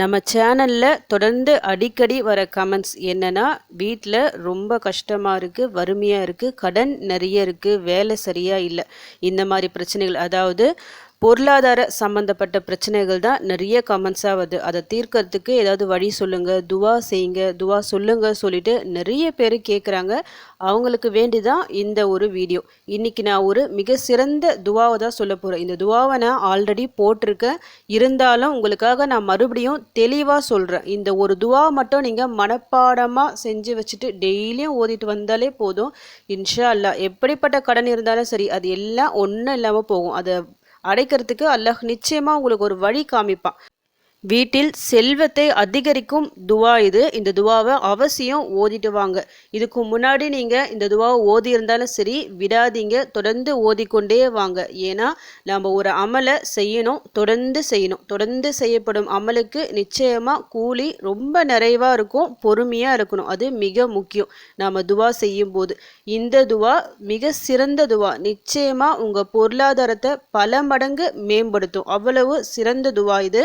நம்ம சேனலில் தொடர்ந்து அடிக்கடி வர கமெண்ட்ஸ் என்னன்னா வீட்டில் ரொம்ப கஷ்டமாக இருக்குது வறுமையாக இருக்குது கடன் நிறைய இருக்குது வேலை சரியாக இல்லை. இந்த மாதிரி பிரச்சனைகள். அதாவது பொருளாதார சம்மந்தப்பட்ட பிரச்சனைகள் தான் நிறைய கமெண்ட்ஸாக வருது. அதை தீர்க்கறதுக்கு ஏதாவது வழி சொல்லுங்கள் துவா செய்யுங்க துவா சொல்லுங்க சொல்லிட்டு நிறைய பேர் கேட்குறாங்க அவங்களுக்கு வேண்டி தான் இந்த ஒரு வீடியோ இன்றைக்கி நான் ஒரு மிக சிறந்த துவாவை தான் சொல்ல போகிறேன் இந்த துவாவை நான் ஆல்ரெடி போட்டிருக்கேன். இருந்தாலும் உங்களுக்காக நான் மறுபடியும் தெளிவாக சொல்கிறேன் இந்த ஒரு துவா மட்டும் நீங்கள் மனப்பாடமாக செஞ்சு வச்சுட்டு டெய்லியும் ஓதிட்டு வந்தாலே போதும். இன்ஷா அல்லா எப்படிப்பட்ட கடன் இருந்தாலும் சரி அது எல்லாம் ஒன்றும் இல்லாமல் போகும். அதை அடைக்கிறதுக்கு அல்லாஹ் நிச்சயமாக உங்களுக்கு ஒரு வழி காமிப்பான். வீட்டில் செல்வத்தை அதிகரிக்கும் துவா இது. இந்த துவாவை அவசியம் ஓதிட்டு வாங்க. இதுக்கு முன்னாடி நீங்கள் இந்த துவாவை ஓதி இருந்தாலும் சரி விடாதீங்க. தொடர்ந்து ஓதிக்கொண்டே வாங்க. ஏன்னா நம்ம ஒரு அமலை செய்யணும் தொடர்ந்து செய்யணும். தொடர்ந்து செய்யப்படும் அமலுக்கு நிச்சயமாக கூலி ரொம்ப நிறைவாக இருக்கும் பொறுமையாக இருக்கணும். அது மிக முக்கியம். நாம் துவா செய்யும் போது இந்த துவா மிக சிறந்த துவா. நிச்சயமாக உங்கள் பொருளாதாரத்தை பல மடங்கு மேம்படுத்தும். அவ்வளவு சிறந்த துவா இது.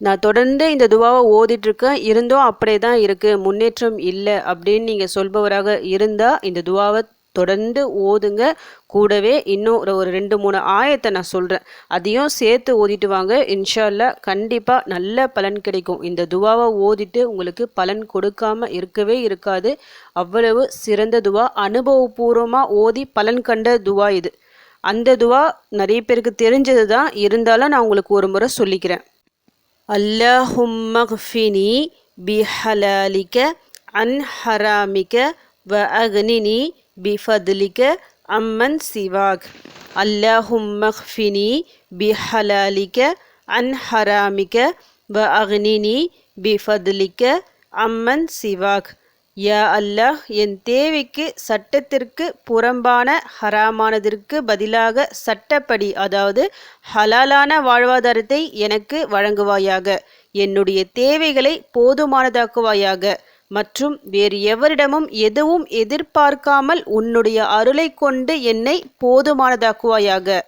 நான் தொடர்ந்து இந்த துவாவை ஓதிட்டு இருக்கேன் இருந்தும் அப்படியே தான் இருக்குது முன்னேற்றம் இல்லை அப்படின்னு நீங்கள் சொல்பவராக இருந்தால் இந்த துவாவை தொடர்ந்து ஓதுங்க. கூடவே இன்னும் ஒரு ஒரு ரெண்டு மூணு ஆயத்தை நான் சொல்கிறேன் அதையும் சேர்த்து ஓதிட்டு வாங்க. இன்ஷால்லா கண்டிப்பாக நல்ல பலன் கிடைக்கும். இந்த துவாவை ஓதிட்டு உங்களுக்கு பலன் கொடுக்காம இருக்கவே இருக்காது. அவ்வளவு சிறந்த துவா. அனுபவபூர்வமாக ஓதி பலன் கண்ட துவா இது. அந்த துவா நிறைய பேருக்கு தெரிஞ்சது தான் இருந்தாலும் நான் உங்களுக்கு ஒரு முறை சொல்லிக்கிறேன். اللهم اغفني بحلالك عن حرامك وأغنني بفضلك عمن سواك. اللهم اغفني بحلالك عن حرامك وأغنني بفضلك عمن سواك. யா அல்லாஹ் என் தேவைக்கு சட்டத்திற்கு புறம்பான ஹராமானதற்கு பதிலாக சட்டப்படி அதாவது ஹலாலான வாழ்வாதாரத்தை எனக்கு வழங்குவாயாக. என்னுடைய தேவைகளை போதுமானதாக்குவாயாக. மற்றும் வேறு எவரிடமும் எதுவும் எதிர்பார்க்காமல் உன்னுடைய அருளை கொண்டு என்னை போதுமானதாக்குவாயாக.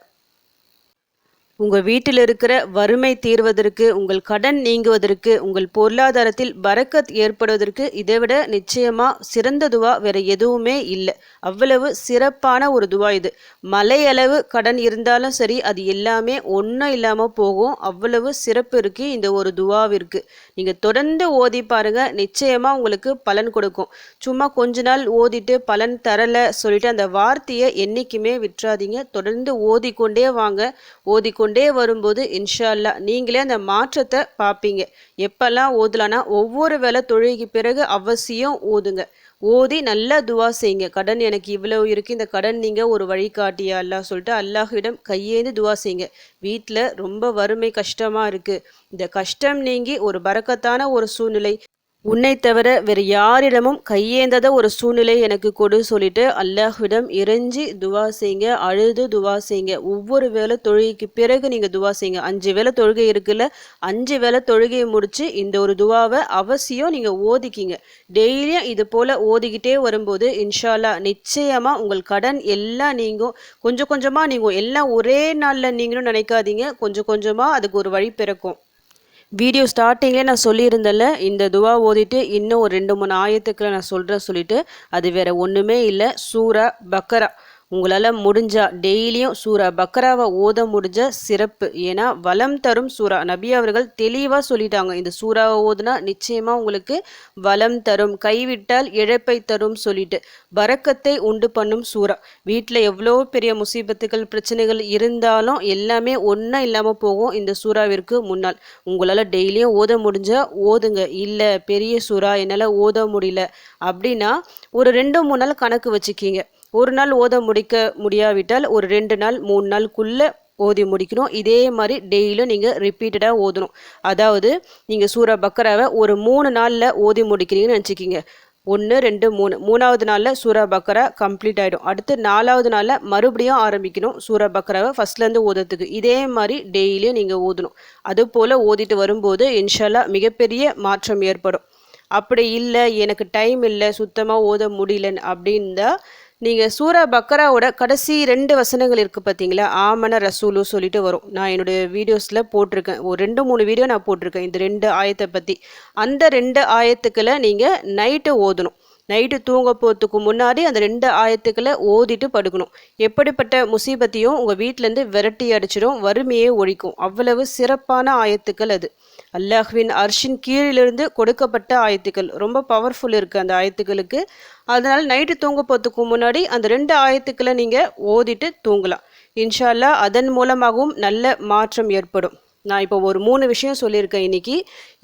உங்கள் வீட்டில் இருக்கிற வறுமை தீர்வதற்கு உங்கள் கடன் நீங்குவதற்கு உங்கள் பொருளாதாரத்தில் பறக்கத் ஏற்படுவதற்கு இதைவிட நிச்சயமாக சிறந்த துவா வேற எதுவுமே இல்லை. அவ்வளவு சிறப்பான ஒரு துவா இது. மலையளவு கடன் இருந்தாலும் சரி அது எல்லாமே ஒன்றும் இல்லாமல் போகும். அவ்வளவு சிறப்பு இருக்கு இந்த ஒரு துவாவிற்கு. நீங்கள் தொடர்ந்து ஓதி பாருங்க நிச்சயமாக உங்களுக்கு பலன் கொடுக்கும். சும்மா கொஞ்ச நாள் ஓதிட்டு பலன் தரலை சொல்லிட்டு அந்த வார்த்தையை என்றைக்குமே விட்டுறாதீங்க. தொடர்ந்து ஓதிக்கொண்டே வாங்க. ஓதிக்கொண்டே வரும்போது இன்ஷால்லா நீங்களே அந்த மாற்றத்தை பார்ப்பீங்க. எப்பெல்லாம் ஓதலான்னா ஒவ்வொரு வேலை தொழுகைக்கு பிறகு அவசியம் ஓதுங்க. ஓதி நல்லா துவா செய்யுங்க. கடன் எனக்கு இவ்வளோ இருக்குது இந்த கடன் நீங்கள் ஒரு வழிகாட்டியா அல்லா சொல்லிட்டு அல்லாஹ்விடம் கையேந்து துவா செய்யுங்க. வீட்டில் ரொம்ப வறுமை கஷ்டமாக இருக்குது இந்த கஷ்டம் நீங்கி ஒரு பறக்கத்தான ஒரு சூழ்நிலை உன்னை தவிர வேறு யாரிடமும் கையேந்தாத ஒரு சூழ்நிலை எனக்கு கொடு சொல்லிட்டு அல்லாஹ்விடம் இறைஞ்சி துவா செய்யுங்க அழுது துவா செய்யுங்க ஒவ்வொரு வேளை தொழுகைக்கு பிறகு நீங்கள் துவா செய்யுங்க அஞ்சு வேளை தொழுகை இருக்குல்ல அஞ்சு வேளை தொழுகையை முடிச்சு இந்த ஒரு துவாவை அவசியம் நீங்கள் ஓதிக்கிங்க. டெய்லியும் இது போல் ஓதிக்கிட்டே வரும்போது இன்ஷால்லா நிச்சயமாக உங்கள் கடன் எல்லாம் நீங்கும். கொஞ்சம் கொஞ்சமாக நீங்கும். எல்லாம் ஒரே நாளில் நீங்களும் நினைக்காதீங்க. கொஞ்சம் கொஞ்சமாக அதுக்கு ஒரு வழி பிறக்கும். வீடியோ ஸ்டார்டிங்லேயே நான் சொல்லியிருந்தேன்ல இந்த துவா ஓதிட்டு இன்னும் ஒரு ரெண்டு மூணு ஆயத்துக்களை நான் சொல்கிறேன் சொல்லிட்டு அது வேறு ஒன்றுமே இல்லை. சூரா பக்கரா. உங்களால் முடிஞ்சா டெய்லியும் சூரா பக்ராவை ஓத முடிஞ்ச சிறப்பு. ஏன்னா வளம் தரும் சூரா. நபி அவர்கள் தெளிவாக சொல்லிட்டாங்க. இந்த சூறாவை ஓதுனா நிச்சயமாக உங்களுக்கு வளம் தரும். கைவிட்டால் இழப்பை தரும் சொல்லிட்டு. பறக்கத்தை உண்டு பண்ணும் சூறா வீட்டில் எவ்வளோ பெரிய முசீபத்துகள் பிரச்சனைகள் இருந்தாலும் எல்லாமே ஒன்றா இல்லாமல் போகும் இந்த சூறாவிற்கு முன்னால். உங்களால் டெய்லியும் ஓத முடிஞ்சால் ஓதுங்க. இல்லை பெரிய சூறா என்னால் ஓத முடியல. அப்படின்னா ஒரு ரெண்டு மூணு நாள் கணக்கு வச்சுக்கிங்க. ஒரு நாள் ஓத முடிக்க முடியாவிட்டால் ஒரு ரெண்டு நாள் மூணு நாளுக்குள்ளே ஓதி முடிக்கணும். இதே மாதிரி டெய்லியும் நீங்கள் ரிப்பீட்டடாக ஓதணும். அதாவது நீங்கள் சூரா பக்கராவை ஒரு மூணு நாளில் ஓதி முடிக்கிறீங்கன்னு நினச்சிக்கிங்க. ஒன்று ரெண்டு மூணு. மூணாவது நாளில் சூரா பக்கரா கம்ப்ளீட் ஆகிடும் அடுத்து நாலாவது நாளில் மறுபடியும் ஆரம்பிக்கணும் சூரா பக்கராவை ஃபஸ்ட்லேருந்து ஓதுறதுக்கு. இதே மாதிரி டெய்லியும் நீங்கள் ஓதணும். அது போல் ஓதிட்டு வரும்போது இன்ஷால்லா மிகப்பெரிய மாற்றம் ஏற்படும். அப்படி இல்லை எனக்கு டைம் இல்லை சுத்தமாக ஓத முடியலன்னு அப்படின்னா நீங்கள் சூரா பக்கராவோட கடைசி ரெண்டு வசனங்கள் இருக்குது பார்த்தீங்களா ஆமன ரசூலு சொல்லிட்டு வரும். நான் என்னுடைய வீடியோஸில் போட்டிருக்கேன். ஒரு ரெண்டு மூணு வீடியோ நான் போட்டிருக்கேன். இந்த ரெண்டு ஆயத்தை பற்றி அந்த ரெண்டு ஆயத்துக்களை நீங்கள் நைட்டு ஓதணும். நைட்டு தூங்க போகிறதுக்கு முன்னாடி அந்த ரெண்டு ஆயத்துக்களை ஓதிட்டு படுக்கணும். எப்படிப்பட்ட முசீபத்தையும் உங்கள் வீட்டிலேருந்து விரட்டி அடிச்சிடும். வறுமையே ஒழிக்கும். அவ்வளவு சிறப்பான ஆயத்துக்கள் அது. அல்லாஹ்வின் அர்ஷின் கீழிலிருந்து கொடுக்கப்பட்ட ஆயத்துக்கள். ரொம்ப பவர்ஃபுல் இருக்குது அந்த ஆயத்துக்களுக்கு. அதனால் நைட்டு தூங்க போகிறதுக்கு முன்னாடி அந்த ரெண்டு ஆயத்துக்களை நீங்கள் ஓதிட்டு தூங்கலாம். இன்ஷால்லா அதன் மூலமாகவும் நல்ல மாற்றம் ஏற்படும். நான் இப்போ ஒரு மூணு விஷயம் சொல்லியிருக்கேன் இன்னைக்கு.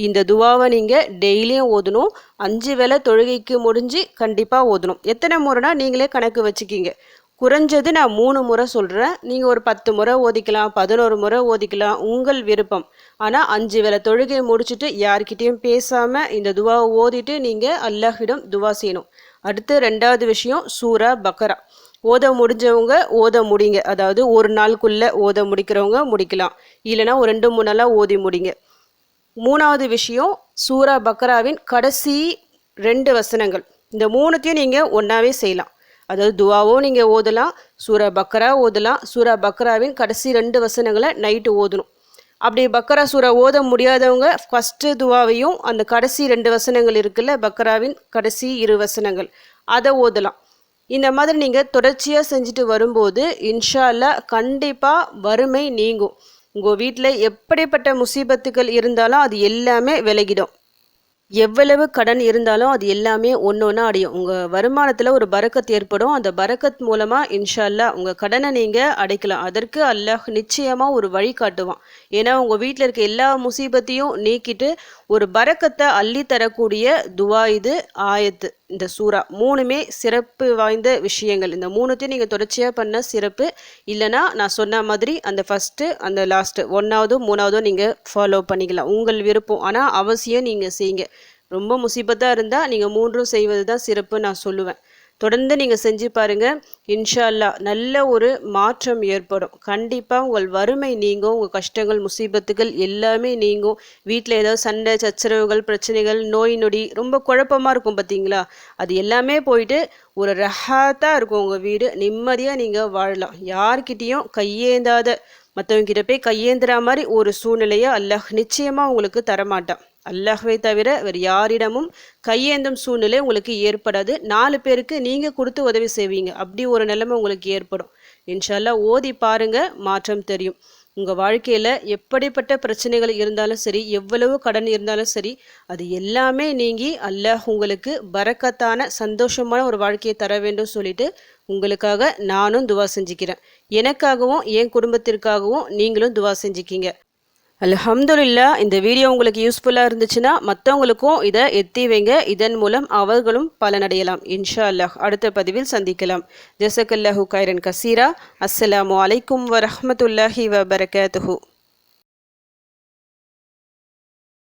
இந்த துவாவை நீங்கள் டெய்லியும் ஓதணும். அஞ்சு வேளை தொழுகைக்கு முடிஞ்சு கண்டிப்பாக ஓதணும். எத்தனை முறைனா நீங்களே கணக்கு வச்சுக்கிங்க. குறைஞ்சது நான் மூணு முறை சொல்கிறேன் நீங்கள் ஒரு பத்து முறை ஓதிக்கலாம் பதினோரு முறை ஓதிக்கலாம் உங்கள் விருப்பம். ஆனால் அஞ்சு வேளை தொழுகையை முடிச்சுட்டு யார்கிட்டேயும் பேசாமல் இந்த துவாவை ஓதிட்டு நீங்கள் அல்லாஹிடம் துவா செய்யணும். அடுத்து ரெண்டாவது விஷயம் சூரா பக்கரா. ஓத முடிஞ்சவங்க ஓத முடிங்க. அதாவது ஒரு நாளுக்குள்ளே ஓத முடிக்கிறவங்க முடிக்கலாம். இல்லைனா ஒரு ரெண்டு மூணு நாளாக ஓதி முடிங்க. மூணாவது விஷயம் சூரா பக்ராவின் கடைசி ரெண்டு வசனங்கள். இந்த மூணுத்தையும் நீங்கள் ஒன்றாவே செய்யலாம். அதாவது துவாவும் நீங்கள் ஓதலாம் சூரா பக்ரா ஓதலாம் சூரா பக்ராவின் கடைசி ரெண்டு வசனங்களை நைட்டு ஓதணும். அப்படி பக்ரா சூரா ஓத முடியாதவங்க ஃபஸ்ட்டு துவாவையும் அந்த கடைசி ரெண்டு வசனங்கள் இருக்குல்ல பக்ராவின் கடைசி இரு வசனங்கள் அதை ஓதலாம். இந்த மாதிரி நீங்கள் தொடர்ச்சியாக செஞ்சுட்டு வரும்போது இன்ஷா அல்லா கண்டிப்பாக வறுமை நீங்கும். உங்கள் வீட்டில் எப்படிப்பட்ட முசீபத்துகள் இருந்தாலும் அது எல்லாமே விலகிடும். எவ்வளவு கடன் இருந்தாலும் அது எல்லாமே ஒன்று ஒன்றா அடையும். உங்கள் வருமானத்தில் ஒரு பரக்கத் ஏற்படும். அந்த பரக்கத் மூலமாக இன்ஷால்லா உங்கள் கடனை நீங்கள் அடைக்கலாம். அதற்கு அல்லாஹ் நிச்சயமாக ஒரு வழி காட்டுவான். ஏன்னா உங்கள் வீட்டில் இருக்க எல்லா முசீபத்தையும் நீக்கிட்டு ஒரு பரக்கத்தை அள்ளி தரக்கூடிய துவா இது ஆயத்து. இந்த சூறா மூணுமே சிறப்பு வாய்ந்த விஷயங்கள். இந்த மூணுத்தையும் நீங்கள் தொடர்ச்சியாக பண்ண சிறப்பு. இல்லைனா நான் சொன்ன மாதிரி அந்த ஃபஸ்ட்டு அந்த லாஸ்ட்டு ஒன்றாவதும் மூணாவதும் நீங்கள் ஃபாலோ பண்ணிக்கலாம். உங்கள் விருப்பம். ஆனால் அவசியம் நீங்கள் செய்யுங்க. ரொம்ப முசீபத்தாக இருந்தால் நீங்கள் மூன்றும் செய்வது தான் சிறப்பு நான் சொல்லுவேன். தொடர்ந்து நீங்கள் செஞ்சு பாருங்கள் இன்ஷால்லா நல்ல ஒரு மாற்றம் ஏற்படும். கண்டிப்பாக உங்கள் வறுமை நீங்கும் உங்கள் கஷ்டங்கள் முசீபத்துகள் எல்லாமே நீங்கும். வீட்டில் ஏதாவது சண்டை சச்சரவுகள் பிரச்சனைகள் நோய் நொடி ரொம்ப குழப்பமாக இருக்கும் பார்த்தீங்களா அது எல்லாமே போயிட்டு ஒரு ரஹாத்தாக இருக்கும் உங்கள் வீடு. நிம்மதியாக நீங்கள் வாழலாம். யார்கிட்டேயும் கையேந்தாத மற்றவங்க கிட்ட போய் கையேந்துற மாதிரி ஒரு சூழ்நிலையை அல்லாஹ் நிச்சயமாக உங்களுக்கு தரமாட்டான். அல்லாஹ்வை தவிர வேறு யாரிடமும் கையேந்தும் சூழ்நிலை உங்களுக்கு ஏற்படாது. நாலு பேருக்கு நீங்கள் கொடுத்து உதவி செய்வீங்க. அப்படி ஒரு நிலைமை உங்களுக்கு ஏற்படும். இன்ஷால்லா ஓதி பாருங்க மாற்றம் தெரியும். உங்கள் வாழ்க்கையில் எப்படிப்பட்ட பிரச்சனைகள் இருந்தாலும் சரி எவ்வளவு கடன் இருந்தாலும் சரி அது எல்லாமே நீங்கி அல்லாஹ் உங்களுக்கு பறக்கத்தான சந்தோஷமான ஒரு வாழ்க்கையை தர வேண்டும் சொல்லிட்டு உங்களுக்காக நானும் துவா செஞ்சுக்கிறேன். எனக்காகவும் என் குடும்பத்திற்காகவும் நீங்களும் துவா செஞ்சுக்கிங்க. அலஹம்துல்லா இந்த வீடியோ உங்களுக்கு யூஸ்ஃபுல்லாக இருந்துச்சுன்னா மற்றவங்களுக்கும் இதை எத்தி வைங்க. இதன் மூலம் அவர்களும் பலனடையலாம். இன்ஷா அல்லாஹ். அடுத்த பதிவில் சந்திக்கலாம். ஜசக்கல்லாஹு கைரன் கசீரா. அஸ்ஸலாமு அலைக்கும் வரஹமத்துல்லாஹி வபரகாத்துஹூ.